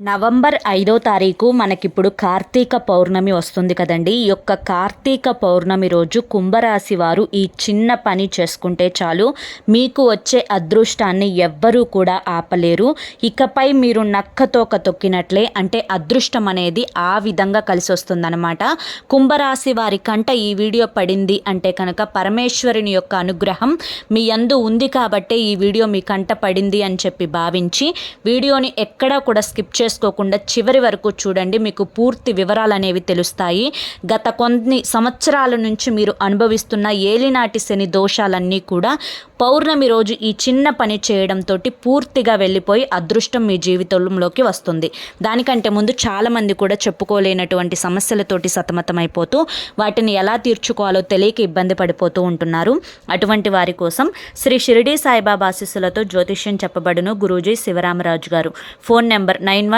November ఐదో తారీఖు మనకిప్పుడు కార్తీక పౌర్ణమి వస్తుంది కదండి. ఈ యొక్క కార్తీక పౌర్ణమి రోజు కుంభరాశి వారు ఈ చిన్న పని చేసుకుంటే చాలు. మీకు వచ్చే అదృష్టాన్ని ఎవ్వరూ కూడా ఆపలేరు. ఇకపై మీరు నక్కతోక తొక్కినట్లే అంటే అదృష్టం అనేది ఆ విధంగా కలిసి వస్తుందన్నమాట. కుంభరాశి వారి కంట ఈ వీడియో పడింది అంటే కనుక పరమేశ్వరుని యొక్క అనుగ్రహం మీ యందు ఉంది కాబట్టే ఈ వీడియో మీ కంట పడింది అని చెప్పి భావించి వీడియోని ఎక్కడా కూడా స్కిప్ చేసుకోకుండా చివరి వరకు చూడండి. మీకు పూర్తి వివరాలు అనేవి తెలుస్తాయి. గత కొన్ని సంవత్సరాల నుంచి మీరు అనుభవిస్తున్న ఏలినాటి శని దోషాలన్నీ కూడా పౌర్ణమి రోజు ఈ చిన్న పని చేయడంతో పూర్తిగా వెళ్ళిపోయి అదృష్టం మీ జీవితంలోకి వస్తుంది. దానికంటే ముందు చాలామంది కూడా చెప్పుకోలేనటువంటి సమస్యలతోటి సతమతమైపోతూ వాటిని ఎలా తీర్చుకోవాలో తెలియక ఇబ్బంది పడిపోతూ ఉంటున్నారు. అటువంటి వారి కోసం శ్రీ షిరిడి సాయిబాబా ఆశీస్సులతో జ్యోతిష్యం చెప్పబడును గురూజీ శివరామరాజు గారు. Phone number nine one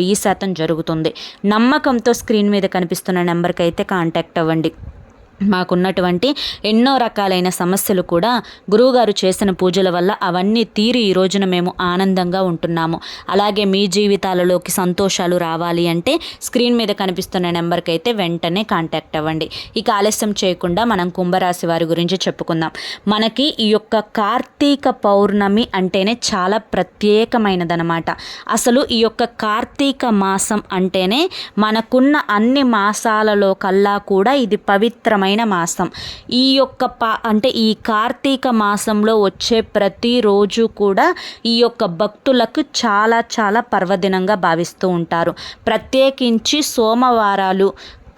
వెయ్యి శాతం జరుగుతుంది. నమ్మకంతో స్క్రీన్ మీద కనిపిస్తున్న నెంబర్కి అయితే కాంటాక్ట్ అవ్వండి. మాకున్నటువంటి ఎన్నో రకాలైన సమస్యలు కూడా గురువుగారు చేసిన పూజల వల్ల అవన్నీ తీరి ఈ రోజున మేము ఆనందంగా ఉంటున్నాము. అలాగే మీ జీవితాలలోకి సంతోషాలు రావాలి అంటే స్క్రీన్ మీద కనిపిస్తున్న నెంబర్కి అయితే వెంటనే కాంటాక్ట్ అవ్వండి. ఇక ఆలస్యం చేయకుండా మనం కుంభరాశి వారి గురించి చెప్పుకుందాం. మనకి ఈ యొక్క కార్తీక పౌర్ణమి అంటేనే చాలా ప్రత్యేకమైనదనమాట. అసలు ఈ యొక్క కార్తీక మాసం అంటేనే మనకున్న అన్ని మాసాలలో కల్లా కూడా ఇది పవిత్రమైన పవిత్రమైన మాసం. ఈ యొక్క పా అంటే ఈ కార్తీక మాసంలో వచ్చే ప్రతిరోజు కూడా ఈ యొక్క భక్తులకు చాలా చాలా పర్వదినంగా భావిస్తూ ఉంటారు. ప్రత్యేకించి సోమవారాలు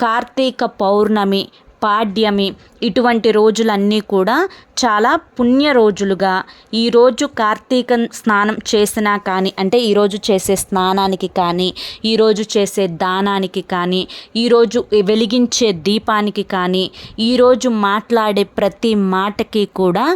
కార్తీక పౌర్ణమి పాడ్యమి. ఇటువంటి రోజులన్నీ కూడా చాలా పుణ్య రోజులుగా ఈరోజు కార్తీక స్నానం చేసినా కానీ అంటే ఈరోజు చేసే స్నానానికి కానీ ఈరోజు చేసే దానానికి కానీ ఈరోజు వెలిగించే దీపానికి కానీ ఈరోజు మాట్లాడే ప్రతి మాటకి కూడా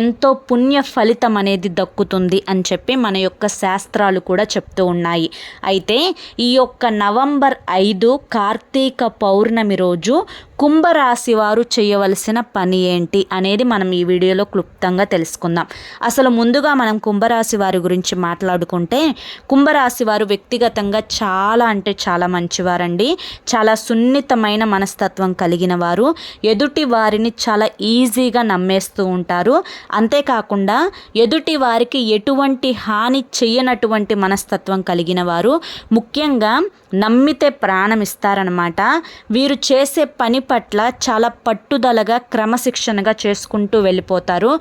ఎంతో పుణ్య ఫలితం అనేది దక్కుతుంది అని చెప్పి మన యొక్క శాస్త్రాలు కూడా చెప్తూ ఉన్నాయి. అయితే ఈ యొక్క నవంబర్ ఐదు కార్తీక పౌర్ణమి రోజు కుంభరాశి వారు చేయవలసిన పని ఏంటి అనేది మనం ఈ వీడియోలో క్లుప్తంగా తెలుసుకుందాం. అసలు ముందుగా మనం కుంభరాశి వారి గురించి మాట్లాడుకుంటే కుంభరాశి వారు వ్యక్తిగతంగా చాలా అంటే చాలా మంచివారండి. చాలా సున్నితమైన మనస్తత్వం కలిగిన వారు. ఎదుటి వారిని చాలా ఈజీగా నమ్మేస్తూ ఉంటారు. అంతేకాకుండా ఎదుటి వారికి ఎటువంటి హాని చేయనటువంటి మనస్తత్వం కలిగిన వారు ముఖ్యంగా నమ్మితే ప్రాణం ఇస్తారనమాట వీరు చేసే పని పట్ల చాలా పట్టుదలగా క్రమశిక్షణగా చేసుకుంటూ వెళ్ళిపోతారు.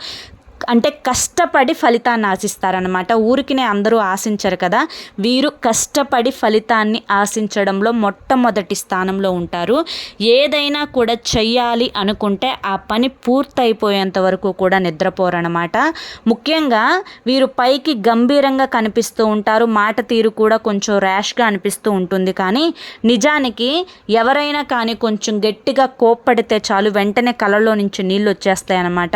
అంటే కష్టపడి ఫలితాన్ని ఆశిస్తారనమాట ఊరికినే అందరూ ఆశించరు కదా. వీరు కష్టపడి ఫలితాన్ని ఆశించడంలో మొట్టమొదటి స్థానంలో ఉంటారు. ఏదైనా కూడా చెయ్యాలి అనుకుంటే ఆ పని పూర్తయిపోయేంత వరకు కూడా నిద్రపోరనమాట ముఖ్యంగా వీరు పైకి గంభీరంగా కనిపిస్తూ ఉంటారు. మాట తీరు కూడా కొంచెం ర్యాష్గా అనిపిస్తూ ఉంటుంది. కానీ నిజానికి ఎవరైనా కానీ కొంచెం గట్టిగా కోప్పడితే చాలు వెంటనే కళ్ళలో నుంచి నీళ్ళు వచ్చేస్తాయి అన్నమాట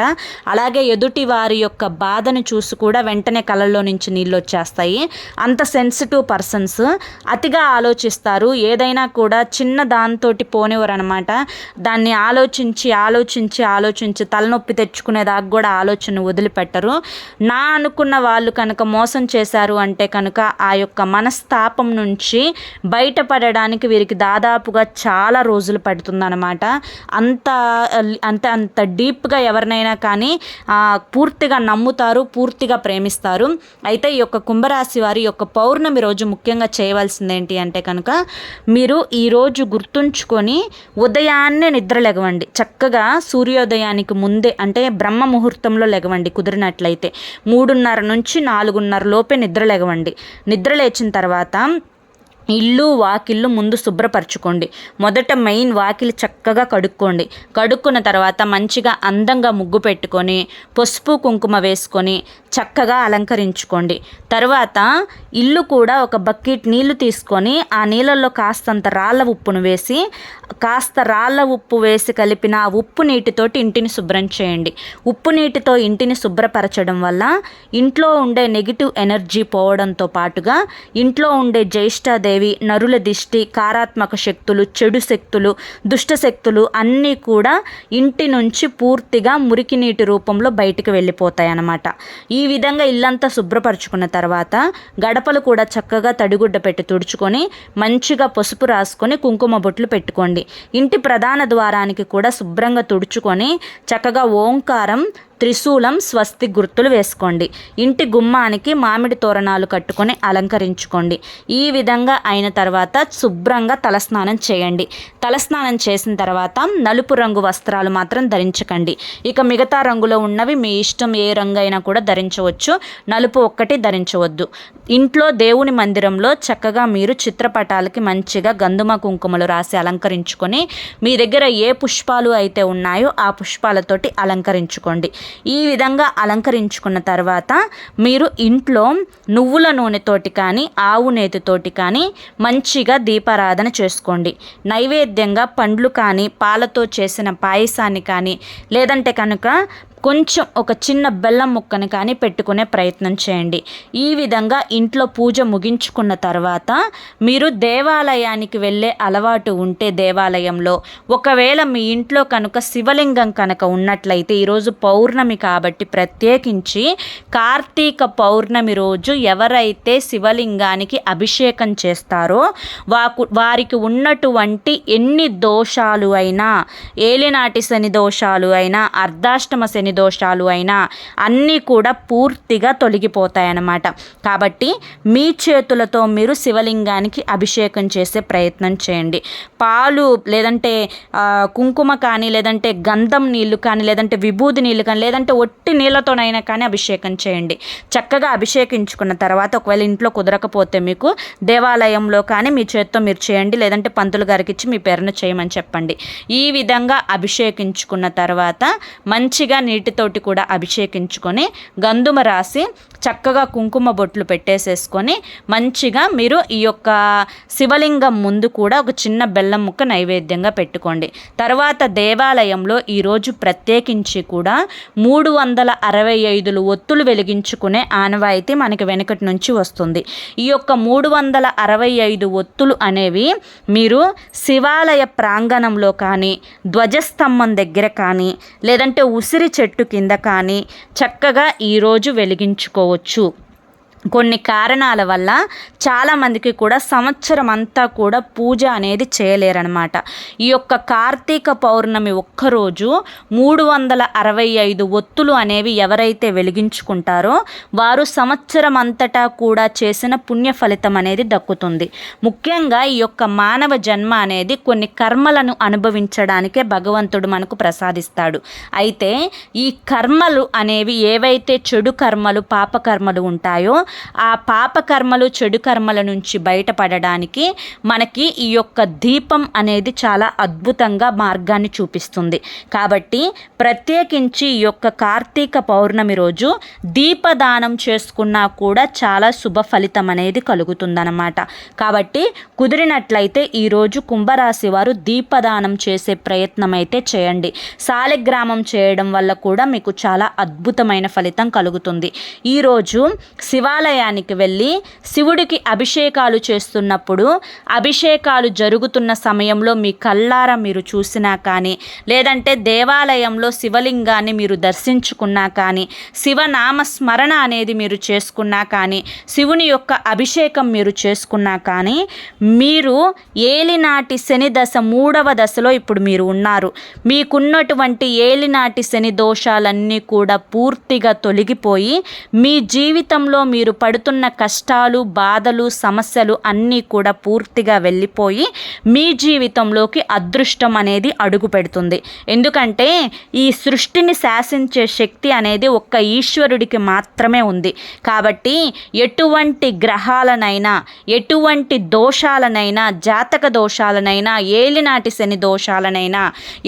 అలాగే ఎదుటి వారి యొక్క బాధను చూసి కూడా వెంటనే కళ్ళల్లో నుంచి నీళ్ళు వచ్చేస్తాయి. అంత సెన్సిటివ్ పర్సన్స్ అతిగా ఆలోచిస్తారు. ఏదైనా కూడా చిన్న దాంతో పోనివ్వరు అనమాట దాన్ని ఆలోచించి ఆలోచించి ఆలోచించి తలనొప్పి తెచ్చుకునేదాకా కూడా ఆలోచన వదిలిపెట్టరు. నా అనుకున్న వాళ్ళు కనుక మోసం చేశారు అంటే కనుక ఆ యొక్క మనస్తాపం నుంచి బయటపడడానికి వీరికి దాదాపుగా చాలా రోజులు పడుతుందన్నమాట అంత అంత అంత డీప్గా ఎవరినైనా కానీ పూర్తిగా నమ్ముతారు పూర్తిగా ప్రేమిస్తారు. అయితే ఈ యొక్క కుంభరాశి వారి యొక్క పౌర్ణమి రోజు ముఖ్యంగా చేయవలసింది ఏంటి అంటే కనుక మీరు ఈరోజు గుర్తుంచుకొని ఉదయాన్నే నిద్ర లెగవండి చక్కగా సూర్యోదయానికి ముందే అంటే బ్రహ్మ ముహూర్తంలో లెగవండి కుదిరినట్లయితే. మూడున్నర నుంచి నాలుగున్నర లోపే నిద్ర లెగవండి నిద్ర లేచిన తర్వాత ఇల్లు వాకిళ్ళు ముందు శుభ్రపరచుకోండి. మొదట మెయిన్ వాకిలి చక్కగా కడుక్కోండి. కడుక్కున్న తర్వాత మంచిగా అందంగా ముగ్గు పెట్టుకొని పసుపు కుంకుమ వేసుకొని చక్కగా అలంకరించుకోండి. తర్వాత ఇల్లు కూడా ఒక బకెట్ నీళ్ళు తీసుకొని ఆ నీళ్ళల్లో కాస్తంత రాళ్ళ ఉప్పును వేసి కాస్త రాళ్ళ ఉప్పు వేసి కలిపిన ఆ ఉప్పు నీటితోటి ఇంటిని శుభ్రం చేయండి. ఉప్పు నీటితో ఇంటిని శుభ్రపరచడం వల్ల ఇంట్లో ఉండే నెగిటివ్ ఎనర్జీ పోవడంతో పాటుగా ఇంట్లో ఉండే జ్యేష్ఠదేవి నరుల దిష్టి కారాత్మక శక్తులు చెడు శక్తులు దుష్ట శక్తులు అన్నీ కూడా ఇంటి నుంచి పూర్తిగా మురికి నీటి రూపంలో బయటికి వెళ్ళిపోతాయి అన్నమాట ఈ విధంగా ఇల్లంతా శుభ్రపరచుకున్న తర్వాత గడపలు కూడా చక్కగా తడిగుడ్డ పెట్టి తుడుచుకొని మంచిగా పసుపు రాసుకొని కుంకుమ బొట్లు పెట్టుకోండి. ఇంటి ప్రధాన ద్వారానికి కూడా శుభ్రంగా తుడుచుకొని చక్కగా ఓంకారం త్రిశూలం స్వస్తి గుర్తులు వేసుకోండి. ఇంటి గుమ్మానికి మామిడి తోరణాలు కట్టుకొని అలంకరించుకోండి. ఈ విధంగా అయిన తర్వాత శుభ్రంగా తలస్నానం చేయండి. తలస్నానం చేసిన తర్వాత నలుపు రంగు వస్త్రాలు మాత్రం ధరించకండి. ఇక మిగతా రంగులో ఉన్నవి మీ ఇష్టం ఏ రంగు అయినా కూడా ధరించవచ్చు. నలుపు ఒక్కటి ధరించవద్దు. ఇంట్లో దేవుని మందిరంలో చక్కగా మీరు చిత్రపటాలకి మంచిగా గంధుమ కుంకుమలు రాసి అలంకరించుకొని మీ దగ్గర ఏ పుష్పాలు అయితే ఉన్నాయో ఆ పుష్పాలతోటి అలంకరించుకోండి. ఈ విధంగా అలంకరించుకున్న తర్వాత మీరు ఇంట్లో నువ్వుల నూనెతోటి కానీ ఆవు నేతితోటి కానీ మంచిగా దీపారాధన చేసుకోండి. నైవేద్యంగా పండ్లు కానీ పాలతో చేసిన పాయసాన్ని కానీ లేదంటే కనుక కొంచెం ఒక చిన్న బెల్లం ముక్కను కానీ పెట్టుకునే ప్రయత్నం చేయండి. ఈ విధంగా ఇంట్లో పూజ ముగించుకున్న తర్వాత మీరు దేవాలయానికి వెళ్ళే అలవాటు ఉంటే దేవాలయంలో. ఒకవేళ మీ ఇంట్లో కనుక శివలింగం కనుక ఉన్నట్లయితే ఈరోజు పౌర్ణమి కాబట్టి ప్రత్యేకించి కార్తీక పౌర్ణమి రోజు ఎవరైతే శివలింగానికి అభిషేకం చేస్తారో వాకు వారికి ఉన్నటువంటి ఎన్ని దోషాలు అయినా ఏలినాటి శని దోషాలు అయినా అర్ధాష్టమ శని ఎన్ని దోషాలు అయినా అన్నీ కూడా పూర్తిగా తొలగిపోతాయన్నమాట. కాబట్టి మీ చేతులతో మీరు శివలింగానికి అభిషేకం చేసే ప్రయత్నం చేయండి. పాలు లేదంటే కుంకుమ కానీ లేదంటే గంధం నీళ్ళు కానీ లేదంటే విభూది నీళ్ళు కానీ లేదంటే ఒట్టి నీళ్ళతోనైనా కానీ అభిషేకం చేయండి. చక్కగా అభిషేకించుకున్న తర్వాత ఒకవేళ ఇంట్లో కుదరకపోతే మీకు దేవాలయంలో కానీ మీ చేతితో మీరు చేయండి. లేదంటే పంతులు గారికి ఇచ్చి మీ పేరును చేయమని చెప్పండి. ఈ విధంగా అభిషేకించుకున్న తర్వాత మంచిగా నీ నీటితోటి కూడా అభిషేకించుకొని గంధుమ రాసి చక్కగా కుంకుమ బొట్లు పెట్టేసేసుకొని మంచిగా మీరు ఈ యొక్క శివలింగం ముందు కూడా ఒక చిన్న బెల్లం ముక్క నైవేద్యంగా పెట్టుకోండి. తర్వాత దేవాలయంలో ఈరోజు ప్రత్యేకించి కూడా మూడు వందల అరవై ఐదులు ఒత్తులు వెలిగించుకునే ఆనవాయితీ మనకి వెనకటి నుంచి వస్తుంది. ఈ యొక్క మూడు వందల అరవై ఐదు ఒత్తులు అనేవి మీరు శివాలయ ప్రాంగణంలో కానీ ధ్వజస్తంభం దగ్గర కానీ లేదంటే ఉసిరి చెట్టు కింద కానీ చక్కగా ఈరోజు వెలిగించుకోవచ్చు. కొన్ని కారణాల వల్ల చాలామందికి కూడా సంవత్సరం అంతా కూడా పూజ అనేది చేయలేరనమాట ఈ యొక్క కార్తీక పౌర్ణమి ఒక్కరోజు మూడు వందల అరవై ఐదు ఒత్తులు అనేవి ఎవరైతే వెలిగించుకుంటారో వారు సంవత్సరం అంతటా కూడా చేసిన పుణ్య ఫలితం అనేది దక్కుతుంది. ముఖ్యంగా ఈ యొక్క మానవ జన్మ అనేది కొన్ని కర్మలను అనుభవించడానికే భగవంతుడు మనకు ప్రసాదిస్తాడు. అయితే ఈ కర్మలు అనేవి ఏవైతే చెడు కర్మలు పాపకర్మలు ఉంటాయో ఆ పాపకర్మలు చెడు కర్మల నుంచి బయటపడడానికి మనకి ఈ యొక్క దీపం అనేది చాలా అద్భుతంగా మార్గాన్ని చూపిస్తుంది. కాబట్టి ప్రత్యేకించి ఈ యొక్క కార్తీక పౌర్ణమి రోజు దీపదానం చేసుకున్నా కూడా చాలా శుభ ఫలితం అనేది కలుగుతుందన్నమాట. కాబట్టి కుదిరినట్లయితే ఈరోజు కుంభరాశి వారు దీపదానం చేసే ప్రయత్నం అయితే చేయండి. సాలెగ్రామం చేయడం వల్ల కూడా మీకు చాలా అద్భుతమైన ఫలితం కలుగుతుంది. ఈరోజు శివ దేవాలయానికి వెళ్ళి శివుడికి అభిషేకాలు చేస్తున్నప్పుడు అభిషేకాలు జరుగుతున్న సమయంలో మీ కళ్ళారా మీరు చూసినా కానీ లేదంటే దేవాలయంలో శివలింగాన్ని మీరు దర్శించుకున్నా కానీ శివనామ స్మరణ అనేది మీరు చేసుకున్నా కానీ శివుని యొక్క అభిషేకం మీరు చేసుకున్నా కానీ మీరు ఏలినాటి శని దశ మూడవ దశలో ఇప్పుడు మీరు ఉన్నారు. మీకున్నటువంటి ఏలినాటి శని దోషాలన్నీ కూడా పూర్తిగా తొలగిపోయి మీ జీవితంలో మీరు మీరు పడుతున్న కష్టాలు బాధలు సమస్యలు అన్నీ కూడా పూర్తిగా వెళ్ళిపోయి మీ జీవితంలోకి అదృష్టం అనేది అడుగు పెడుతుంది ఎందుకంటే ఈ సృష్టిని శాసించే శక్తి అనేది ఒక్క ఈశ్వరుడికి మాత్రమే ఉంది. కాబట్టి ఎటువంటి గ్రహాలనైనా ఎటువంటి దోషాలనైనా జాతక దోషాలనైనా ఏలినాటి శని దోషాలనైనా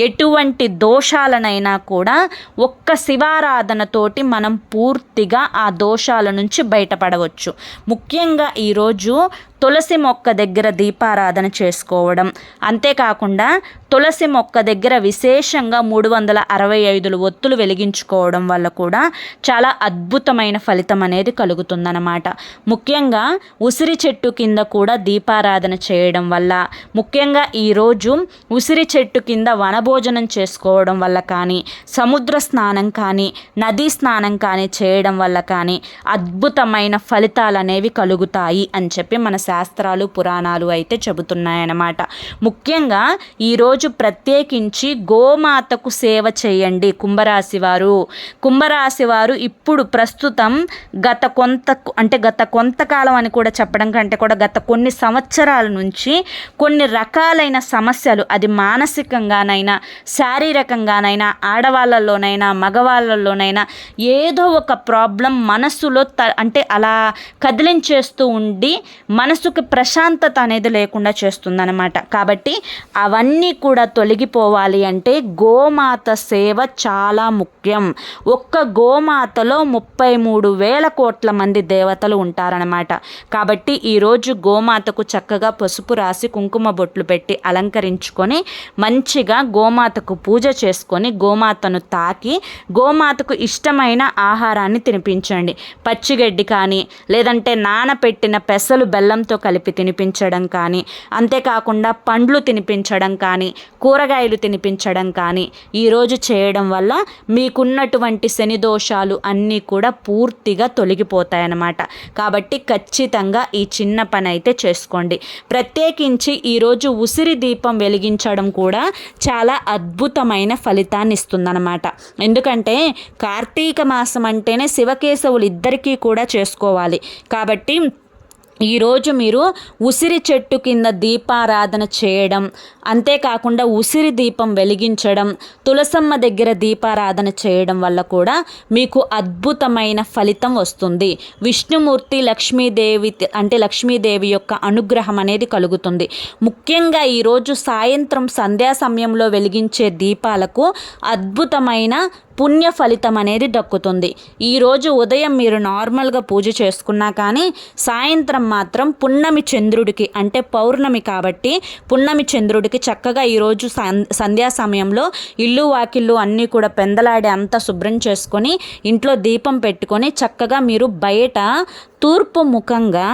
ఎటువంటి దోషాలనైనా కూడా ఒక్క శివారాధనతోటి మనం పూర్తిగా ఆ దోషాల నుంచి బయట బయటపడవచ్చు ముఖ్యంగా ఈరోజు తులసి మొక్క దగ్గర దీపారాధన చేసుకోవడం. అంతేకాకుండా తులసి మొక్క దగ్గర విశేషంగా మూడు వందల అరవై ఐదులు ఒత్తులు వెలిగించుకోవడం వల్ల కూడా చాలా అద్భుతమైన ఫలితం అనేది కలుగుతుందన్నమాట. ముఖ్యంగా ఉసిరి చెట్టు కింద కూడా దీపారాధన చేయడం వల్ల ముఖ్యంగా ఈరోజు ఉసిరి చెట్టు కింద వనభోజనం చేసుకోవడం వల్ల కానీ సముద్ర స్నానం కానీ నదీ స్నానం కానీ చేయడం వల్ల కానీ అద్భుతమైన ఫలితాలు అనేవి కలుగుతాయి అని చెప్పి మన శాస్త్రాలు పురాణాలు అయితే చెబుతున్నాయన్నమాట. ముఖ్యంగా ఈరోజు ప్రత్యేకించి గోమాతకు సేవ చేయండి కుంభరాశి వారు కుంభరాశి వారు ఇప్పుడు ప్రస్తుతం గత కొంత అంటే గత కొంతకాలం అని కూడా చెప్పడం కంటే కూడా గత కొన్ని సంవత్సరాల నుంచి కొన్ని రకాలైన సమస్యలు అది మానసికంగానైనా శారీరకంగానైనా ఆడవాళ్ళలోనైనా మగవాళ్ళలోనైనా ఏదో ఒక ప్రాబ్లం మనస్సులో త అంటే అలా కదిలించేస్తూ ఉండి మనసు మనసుకు ప్రశాంతత అనేది లేకుండా చేస్తుందన్నమాట. కాబట్టి అవన్నీ కూడా తొలగిపోవాలి అంటే గోమాత సేవ చాలా ముఖ్యం. ఒక్క గోమాతలో ముప్పై మూడు వేల కోట్ల మంది దేవతలు ఉంటారనమాట కాబట్టి ఈరోజు గోమాతకు చక్కగా పసుపు రాసి కుంకుమ బొట్లు పెట్టి అలంకరించుకొని మంచిగా గోమాతకు పూజ చేసుకొని గోమాతను తాకి గోమాతకు ఇష్టమైన ఆహారాన్ని తినిపించండి. పచ్చిగడ్డి కానీ లేదంటే నానపెట్టిన పెసలు బెల్లంతో కలిపి తినిపించడం కానీ అంతేకాకుండా పండ్లు తినిపించడం కానీ కూరగాయలు తినిపించడం కానీ ఈరోజు చేయడం వల్ల మీకున్నటువంటి శని దోషాలు అన్నీ కూడా పూర్తిగా తొలగిపోతాయన్నమాట. కాబట్టి ఖచ్చితంగా ఈ చిన్న పని అయితే చేసుకోండి. ప్రత్యేకించి ఈరోజు ఉసిరి దీపం వెలిగించడం కూడా చాలా అద్భుతమైన ఫలితాన్ని ఇస్తుందన్నమాట. ఎందుకంటే కార్తీక మాసం అంటేనే శివకేశవులు ఇద్దరికీ కూడా చేసుకోవాలి. కాబట్టి ఈరోజు మీరు ఉసిరి చెట్టు కింద దీపారాధన చేయడం అంతేకాకుండా ఉసిరి దీపం వెలిగించడం తులసమ్మ దగ్గర దీపారాధన చేయడం వల్ల కూడా మీకు అద్భుతమైన ఫలితం వస్తుంది. విష్ణుమూర్తి లక్ష్మీదేవి అంటే లక్ష్మీదేవి యొక్క అనుగ్రహం అనేది కలుగుతుంది. ముఖ్యంగా ఈరోజు సాయంత్రం సంధ్యా సమయంలో వెలిగించే దీపాలకు అద్భుతమైన పుణ్య ఫలితం అనేది దక్కుతుంది. ఈరోజు ఉదయం మీరు నార్మల్గా పూజ చేసుకున్నా కానీ సాయంత్రం మాత్రం పున్నమి చంద్రుడికి అంటే పౌర్ణమి కాబట్టి పున్నమి చంద్రుడికి చక్కగా ఈరోజు సంధ్యా సమయంలో ఇల్లు వాకిళ్ళు అన్నీ కూడా పెందలాడి అంతా శుభ్రం చేసుకొని ఇంట్లో దీపం పెట్టుకొని చక్కగా మీరు బయట తూర్పు ముఖంగా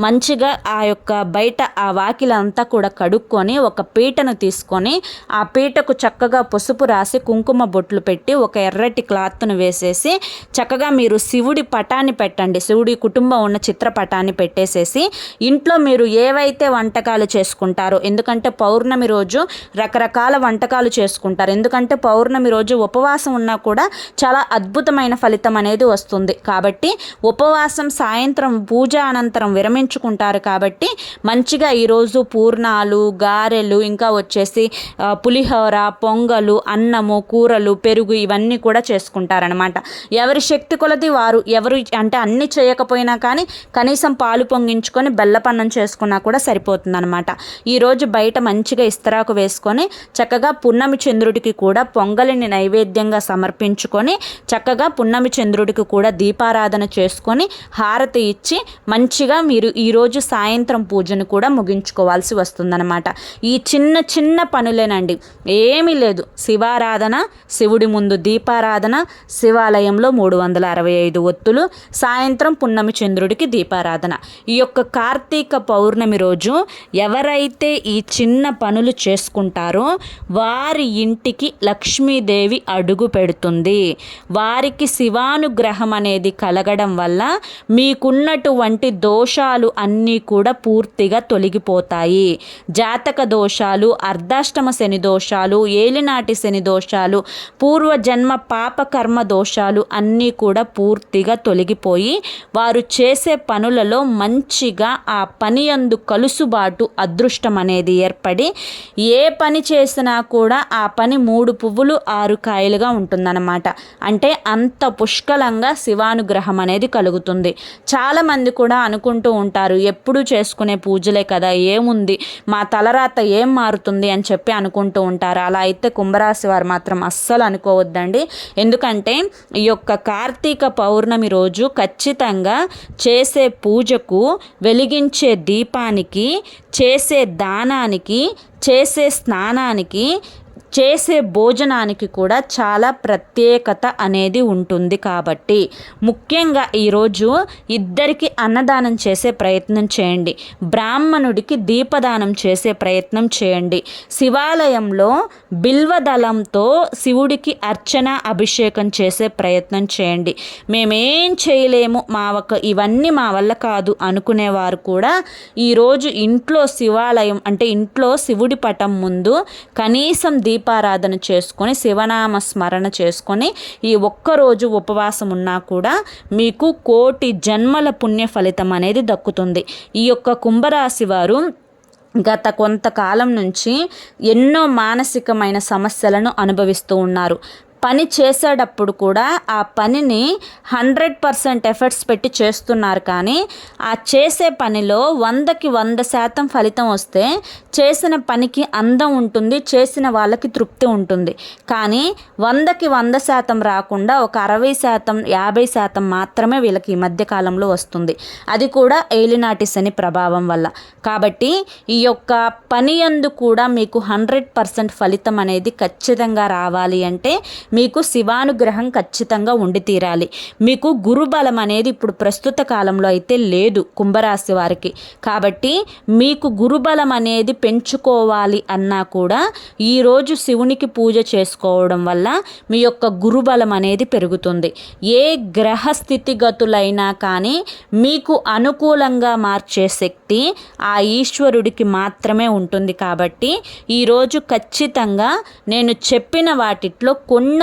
మంచిగా ఆ యొక్క బయట ఆ వాకిలంతా కూడా కడుక్కొని ఒక పీటను తీసుకొని ఆ పీటకు చక్కగా పసుపు రాసి కుంకుమ బొట్లు పెట్టి ఒక ఎర్రటి క్లాత్ను వేసేసి చక్కగా మీరు శివుడి పటాన్ని పెట్టండి. శివుడి కుటుంబం ఉన్న చిత్రపటాన్ని పెట్టేసేసి ఇంట్లో మీరు ఏవైతే వంటకాలు చేసుకుంటారో ఎందుకంటే పౌర్ణమి రోజు రకరకాల వంటకాలు చేసుకుంటారు. ఎందుకంటే పౌర్ణమి రోజు ఉపవాసం ఉన్నా కూడా చాలా అద్భుతమైన ఫలితం అనేది వస్తుంది. కాబట్టి ఉపవాసం సాయంత్రం సాయంత్రం పూజ అనంతరం విరమించుకుంటారు కాబట్టి మంచిగా ఈరోజు పూర్ణాలు గారెలు ఇంకా వచ్చేసి పులిహోర పొంగలు అన్నము కూరలు పెరుగు ఇవన్నీ కూడా చేసుకుంటారనమాట ఎవరి శక్తి కొలది వారు ఎవరు అంటే అన్ని చేయకపోయినా కానీ కనీసం పాలు పొంగించుకొని బెల్లపన్నం చేసుకున్నా కూడా సరిపోతుందనమాట ఈరోజు బయట మంచిగా ఇస్తరాకు వేసుకొని చక్కగా పున్నమి చంద్రుడికి కూడా పొంగలిని నైవేద్యంగా సమర్పించుకొని చక్కగా పున్నమి చంద్రుడికి కూడా దీపారాధన చేసుకొని హారతి ఇచ్చి మంచిగా మీరు ఈరోజు సాయంత్రం పూజను కూడా ముగించుకోవాల్సి వస్తుందన్నమాట. ఈ చిన్న చిన్న పనులేనండి. ఏమీ లేదు. శివారాధన శివుడి ముందు దీపారాధన శివాలయంలో మూడు వందల అరవై ఐదు ఒత్తులు సాయంత్రం పున్నమి చంద్రుడికి దీపారాధన. ఈ యొక్క కార్తీక పౌర్ణమి రోజు ఎవరైతే ఈ చిన్న పనులు చేసుకుంటారో వారి ఇంటికి లక్ష్మీదేవి అడుగు పెడుతుంది. వారికి శివానుగ్రహం అనేది కలగడం వల్ల మీకు ఉన్నటువంటి దోషాలు అన్నీ కూడా పూర్తిగా తొలగిపోతాయి. జాతక దోషాలు అర్ధాష్టమ శని దోషాలు ఏలినాటి శని దోషాలు పూర్వజన్మ పాపకర్మ దోషాలు అన్నీ కూడా పూర్తిగా తొలగిపోయి వారు చేసే పనులలో మంచిగా ఆ పని అందు కలుసుబాటు అదృష్టం అనేది ఏర్పడి ఏ పని చేసినా కూడా ఆ పని మూడు పువ్వులు ఆరు కాయలుగా ఉంటుందన్నమాట. అంటే అంత పుష్కలంగా శివానుగ్రహం అనేది కలుగుతుంది. చాలామంది కూడా అనుకుంటూ ఉంటారు ఎప్పుడు చేసుకునే పూజలే కదా ఏముంది మా తలరాత ఏం మారుతుంది అని చెప్పి అనుకుంటూ ఉంటారు. అలా అయితే కుంభరాశి వారు మాత్రం అస్సలు అనుకోవద్దండి. ఎందుకంటే ఈ యొక్క కార్తీక పౌర్ణమి రోజు ఖచ్చితంగా చేసే పూజకు వెలిగించే దీపానికి చేసే దానానికి చేసే స్నానానికి చేసే భోజనానికి కూడా చాలా ప్రత్యేకత అనేది ఉంటుంది కాబట్టి ముఖ్యంగా ఈరోజు ఇద్దరికి అన్నదానం చేసే ప్రయత్నం చేయండి. బ్రాహ్మణుడికి దీపదానం చేసే ప్రయత్నం చేయండి. శివాలయంలో బిల్వదళంతో శివుడికి అర్చన అభిషేకం చేసే ప్రయత్నం చేయండి. మేమేం చేయలేము మా ఒక ఇవన్నీ మా వల్ల కాదు అనుకునేవారు కూడా ఈరోజు ఇంట్లో శివాలయం అంటే ఇంట్లో శివుడి పటం ముందు కనీసం దీప దీపారాధన చేసుకొని శివనామ స్మరణ చేసుకొని ఈ ఒక్కరోజు ఉపవాసం ఉన్నా కూడా మీకు కోటి జన్మల పుణ్య ఫలితం అనేది దక్కుతుంది. ఈ యొక్క కుంభరాశి వారు గత కొంతకాలం నుంచి ఎన్నో మానసికమైన సమస్యలను అనుభవిస్తూ ఉన్నారు. పని చేసేటప్పుడు కూడా ఆ పనిని హండ్రెడ్ పర్సెంట్ ఎఫర్ట్స్ పెట్టి చేస్తున్నారు కానీ ఆ చేసే పనిలో వందకి వంద శాతం ఫలితం వస్తే చేసిన పనికి అందం ఉంటుంది చేసిన వాళ్ళకి తృప్తి ఉంటుంది. కానీ వందకి వంద శాతం రాకుండా ఒక అరవై శాతం యాభై శాతం మాత్రమే వీళ్ళకి ఈ మధ్యకాలంలో వస్తుంది. అది కూడా ఏలినాటిస్ అని ప్రభావం వల్ల. కాబట్టి ఈ యొక్క పని అందు కూడా మీకు హండ్రెడ్ పర్సెంట్ ఫలితం అనేది ఖచ్చితంగా రావాలి అంటే మీకు శివానుగ్రహం ఖచ్చితంగా ఉండి తీరాలి. మీకు గురుబలం అనేది ఇప్పుడు ప్రస్తుత కాలంలో అయితే లేదు కుంభరాశి వారికి. కాబట్టి మీకు గురుబలం అనేది పెంచుకోవాలి అన్నా కూడా ఈరోజు శివునికి పూజ చేసుకోవడం వల్ల మీ యొక్క గురుబలం అనేది పెరుగుతుంది. ఏ గ్రహ స్థితిగతులైనా కానీ మీకు అనుకూలంగా మార్చే శక్తి ఆ ఈశ్వరుడికి మాత్రమే ఉంటుంది. కాబట్టి ఈరోజు ఖచ్చితంగా నేను చెప్పిన వాటిట్లో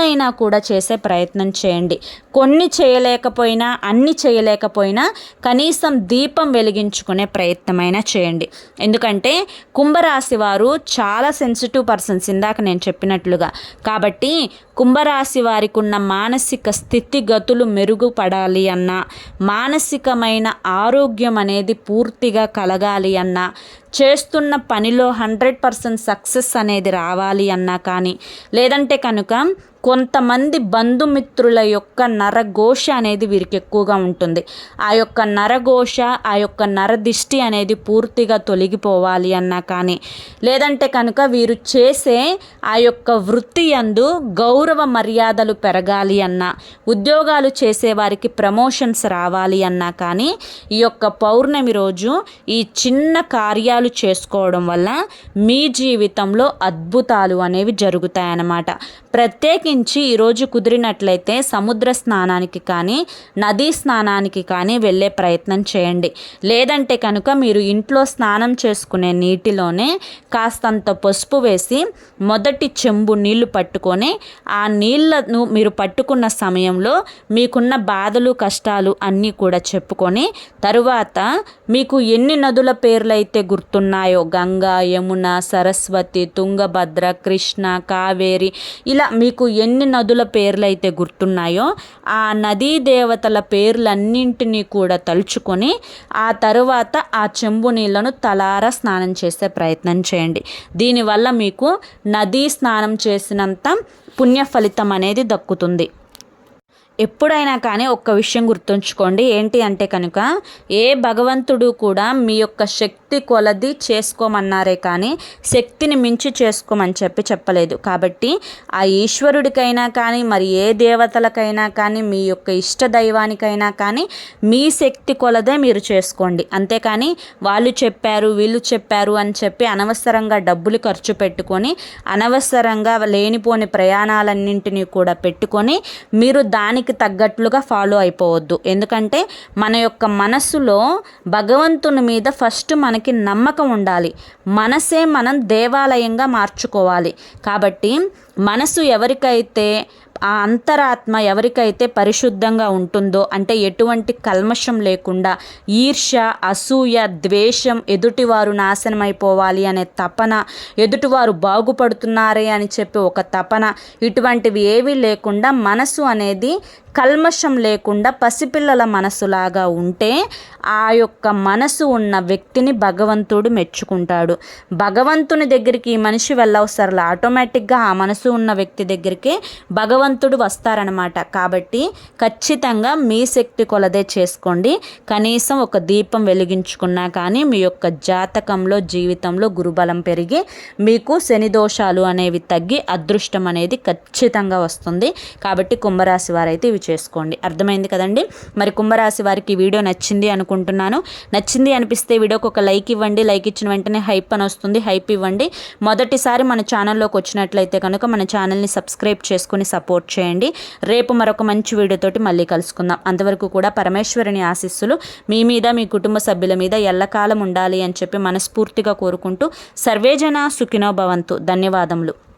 కొన్నైనా కూడా చేసే ప్రయత్నం చేయండి. కొన్ని చేయలేకపోయినా అన్ని చేయలేకపోయినా కనీసం దీపం వెలిగించుకునే ప్రయత్నమైనా చేయండి. ఎందుకంటే కుంభరాశి వారు చాలా సెన్సిటివ్ పర్సన్స్ ఇందాక నేను చెప్పినట్లుగా. కాబట్టి కుంభరాశి వారికి ఉన్న మానసిక స్థితిగతులు మెరుగుపడాలి అన్నా మానసికమైన ఆరోగ్యం అనేది పూర్తిగా కలగాలి అన్నా చేస్తున్న పనిలో హండ్రెడ్ పర్సెంట్ సక్సెస్ అనేది రావాలి అన్నా కానీ లేదంటే కనుక కొంతమంది బంధుమిత్రుల యొక్క నరఘోష అనేది వీరికి ఎక్కువగా ఉంటుంది. ఆ యొక్క నరఘోష ఆ యొక్క నరదిష్టి అనేది పూర్తిగా తొలగిపోవాలి అన్నా కానీ లేదంటే కనుక వీరు చేసే ఆ యొక్క వృత్తి అందు గౌరవ మర్యాదలు పెరగాలి అన్నా ఉద్యోగాలు చేసే వారికి ప్రమోషన్స్ రావాలి అన్నా కానీ ఈ యొక్క పౌర్ణమి రోజు ఈ చిన్న కార్యాలు చేసుకోవడం వల్ల మీ జీవితంలో అద్భుతాలు అనేవి జరుగుతాయన్నమాట. ప్రత్యేకించి ఈరోజు కుదిరినట్లయితే సముద్ర స్నానానికి కానీ నదీ స్నానానికి కానీ వెళ్ళే ప్రయత్నం చేయండి. లేదంటే కనుక మీరు ఇంట్లో స్నానం చేసుకునే నీటిలోనే కాస్తంత పసుపు వేసి మొదటి చెంబు నీళ్ళు పట్టుకొని ఆ నీళ్ళను మీరు పట్టుకున్న సమయంలో మీకున్న బాధలు కష్టాలు అన్నీ కూడా చెప్పుకొని తరువాత మీకు ఎన్ని నదుల పేర్లు అయితే వస్తున్నాయో గంగా యమున సరస్వతి తుంగభద్ర కృష్ణ కావేరి ఇలా మీకు ఎన్ని నదుల పేర్లు అయితే గుర్తున్నాయో ఆ నదీ దేవతల పేర్లన్నింటినీ కూడా తలుచుకొని ఆ తరువాత ఆ చెంబు నీళ్ళను తలారా స్నానం చేసే ప్రయత్నం చేయండి. దీనివల్ల మీకు నదీ స్నానం చేసినంత పుణ్య ఫలితం అనేది దక్కుతుంది. ఎప్పుడైనా కానీ ఒక్క విషయం గుర్తుంచుకోండి. ఏంటి అంటే కనుక ఏ భగవంతుడు కూడా మీ యొక్క శక్తి శక్తి కొలది చేసుకోమన్నారే కానీ శక్తిని మించి చేసుకోమని చెప్పి చెప్పలేదు. కాబట్టి ఆ ఈశ్వరుడికైనా కానీ మరి ఏ దేవతలకైనా కానీ మీ యొక్క ఇష్ట దైవానికైనా కానీ మీ శక్తి కొలదే మీరు చేసుకోండి. అంతేకాని వాళ్ళు చెప్పారు వీళ్ళు చెప్పారు అని చెప్పి అనవసరంగా డబ్బులు ఖర్చు పెట్టుకొని అనవసరంగా లేనిపోని ప్రయాణాలన్నింటినీ కూడా పెట్టుకొని మీరు దానికి తగ్గట్లుగా ఫాలో అయిపోవద్దు. ఎందుకంటే మన యొక్క మనస్సులో భగవంతుని మీద ఫస్ట్ మనకి మనకి నమ్మకం ఉండాలి. మనసే మనం దేవాలయంగా మార్చుకోవాలి. కాబట్టి మనసు ఎవరికైతే ఆ అంతరాత్మ ఎవరికైతే పరిశుద్ధంగా ఉంటుందో అంటే ఎటువంటి కల్మషం లేకుండా ఈర్ష్య అసూయ ద్వేషం ఎదుటివారు నాశనమైపోవాలి అనే తపన ఎదుటివారు బాగుపడుతున్నారే అని చెప్పి ఒక తపన ఇటువంటివి ఏవీ లేకుండా మనసు అనేది కల్మషం లేకుండా పసిపిల్లల మనసులాగా ఉంటే ఆ యొక్క మనసు ఉన్న వ్యక్తిని భగవంతుడు మెచ్చుకుంటాడు. భగవంతుని దగ్గరికి ఈ మనిషి వెళ్ళవసరలా. ఆటోమేటిక్గా ఆ మనసు ఉన్న వ్యక్తి దగ్గరికి భగవంతుడు వస్తారనమాట కాబట్టి ఖచ్చితంగా మీ శక్తి కొలదే చేసుకోండి. కనీసం ఒక దీపం వెలిగించుకున్నా కానీ మీ యొక్క జాతకంలో జీవితంలో గురుబలం పెరిగి మీకు శని దోషాలు అనేవి తగ్గి అదృష్టం అనేది ఖచ్చితంగా వస్తుంది. కాబట్టి కుంభరాశి వారైతే ఇవి చేసుకోండి. అర్థమైంది కదండి? మరి కుంభరాశి వారికి వీడియో నచ్చింది అనుకుంటున్నాను. నచ్చింది అనిపిస్తే వీడియోకి ఒక లైక్ ఇవ్వండి. లైక్ ఇచ్చిన వెంటనే హైప్ అని వస్తుంది. హైప్ ఇవ్వండి. మొదటిసారి మన ఛానల్లోకి వచ్చినట్లయితే కనుక మన ఛానల్ని సబ్స్క్రైబ్ చేసుకుని సపోర్ట్ చేయండి. రేపు మరొక మంచి వీడియోతోటి మళ్ళీ కలుసుకుందాం. అంతవరకు కూడా పరమేశ్వరుని ఆశీస్సులు మీ మీద మీ కుటుంబ సభ్యుల మీద ఎల్లకాలం ఉండాలి అని చెప్పి మనస్ఫూర్తిగా కోరుకుంటూ సర్వేజన సుఖినో భవంతు. ధన్యవాదములు.